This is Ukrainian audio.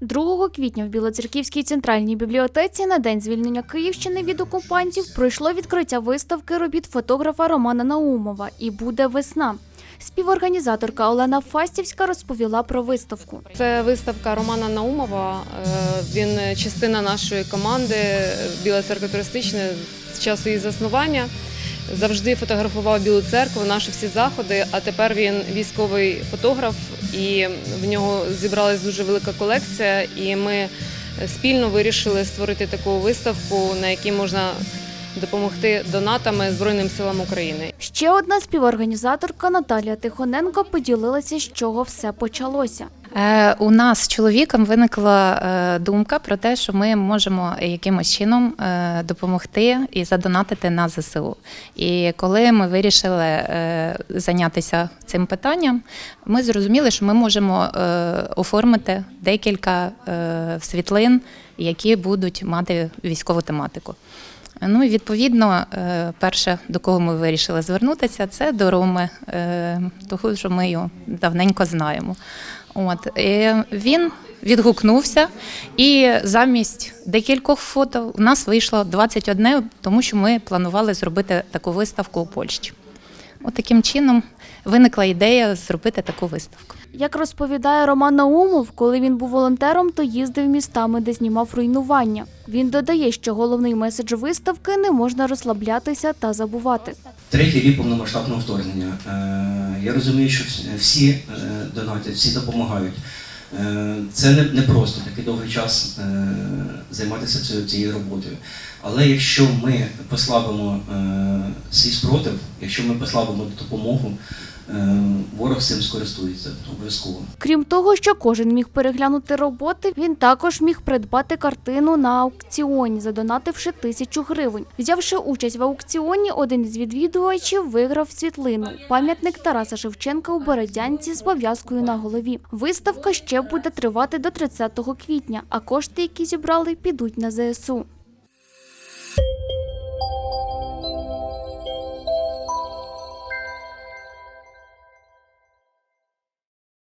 2 квітня в Білоцерківській центральній бібліотеці на день звільнення Київщини від окупантів пройшло відкриття виставки робіт фотографа Романа Наумова і буде весна. Співорганізаторка Олена Фастівська розповіла про виставку. Це виставка Романа Наумова. Е, Він частина нашої команди Біла церква туристична з часу її заснування. Завжди фотографував Білу церкву, наші всі заходи. А тепер він військовий фотограф, і в нього зібралась дуже велика колекція. І ми спільно вирішили створити таку виставку, на якій можна допомогти донатами Збройним силам України. Ще одна співорганізаторка Наталія Тихоненко поділилася, з чого все почалося. Е, У нас з чоловіком виникла е, думка про те, що ми можемо якимось чином е, допомогти і задонатити на ЗСУ. І коли ми вирішили зайнятися цим питанням, ми зрозуміли, що ми можемо оформити декілька е, світлин, які будуть мати військову тематику. Ну і відповідно, е, перше, до кого ми вирішили звернутися, це до Роми, е, того, що ми його давненько знаємо. От і він відгукнувся, і замість декількох фото у нас вийшло 21, тому що ми планували зробити таку виставку у Польщі. От таким чином виникла ідея зробити таку виставку. Як розповідає Роман Наумов, коли він був волонтером, то їздив містами, де знімав руйнування. Він додає, що головний меседж виставки не можна розслаблятися та забувати. Третій рік повномасштабного вторгнення. Е, Я розумію, що всі- всі е, донатять, всі допомагають. Е, Це не, не просто такий довгий час е, займатися цією, цією роботою. Але якщо ми послабимо е, свій спротив, якщо ми послабимо допомогу, е, ворог цим скористується обов'язково. Крім того, що кожен міг переглянути роботи, він також міг придбати картину на аукціоні, задонативши тисячу гривень. Взявши участь в аукціоні, один із відвідувачів виграв світлину пам'ятник Тараса Шевченка у Бородянці з пов'язкою на голові. Виставка ще буде тривати до 30 квітня, а кошти, які зібрали, підуть на ЗСУ.